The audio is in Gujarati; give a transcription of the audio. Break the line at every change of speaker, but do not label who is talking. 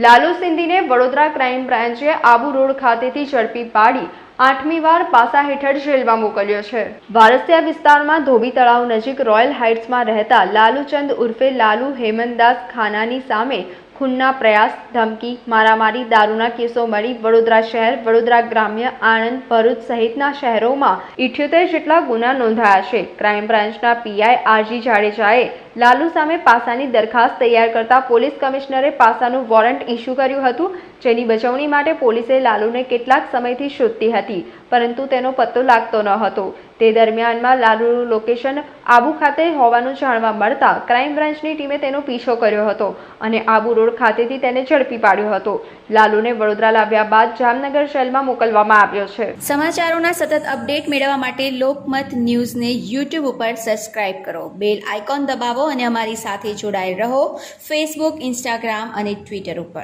લાલુ સિંધીને વડોદરા ક્રાઇમ બ્રાન્ચે આબુ રોડ ખાતેથી ઝડપી પાડી આઠમી વાર પાસા હેઠળ જેલમાં મોકલ્યો છે. વારસિયા વિસ્તારમાં ધોબી તળાવ નજીક રોયલ હાઇટ્સમાં રહેતા લાલુચંદ ઉર્ફે લાલુ હેમંતદાસ ખાનાની સામે ખૂનના પ્રયાસ, ધમકી, મારામારી, દારૂના કેસો મળી વડોદરા શહેર, વડોદરા ગ્રામ્ય, આણંદ, ભરૂચ સહિતના શહેરોમાં ઇઠ્યોતેર જેટલા ગુના નોંધાયા છે. ક્રાઇમ બ્રાન્ચના પીઆઈ આરજી જાડેજાએ લાલુ સામે પાસાની દરખાસ્ત તૈયાર કરતા પોલીસ કમિશનરે પાસાનું વોરંટ ઇસ્યુ કર્યું હતું, જેની બચવણી માટે પોલીસે લાલુને કેટલાક સમયથી શોધતી હતી, પરંતુ તેનો પત્તો લાગતો ન હતો. તે દરમિયાનમાં લાલુનું લોકેશન આબુ ખાતે હોવાનું જાણવા મળતા ક્રાઇમ બ્રાન્ચની ટીમે તેનો પીછો કર્યો હતો અને આબુ રોડ ખાતેથી તેને ઝડપી પાડ્યો હતો. લાલુને વડોદરા લાવ્યા બાદ જામનગર જેલમાં મોકલવામાં આવ્યો છે.
સમાચારોના સતત અપડેટ મેળવવા માટે લોકમત ન્યૂઝને યુટ્યુબ ઉપર સબસ્ક્રાઇબ કરો. બેલ આઇકોન દબાવો અને અમારી સાથે જોડાયેલ રહો. ફેસબુક ઇન્સ્ટાગ્રામ અને ટ્વિટર ઉપર.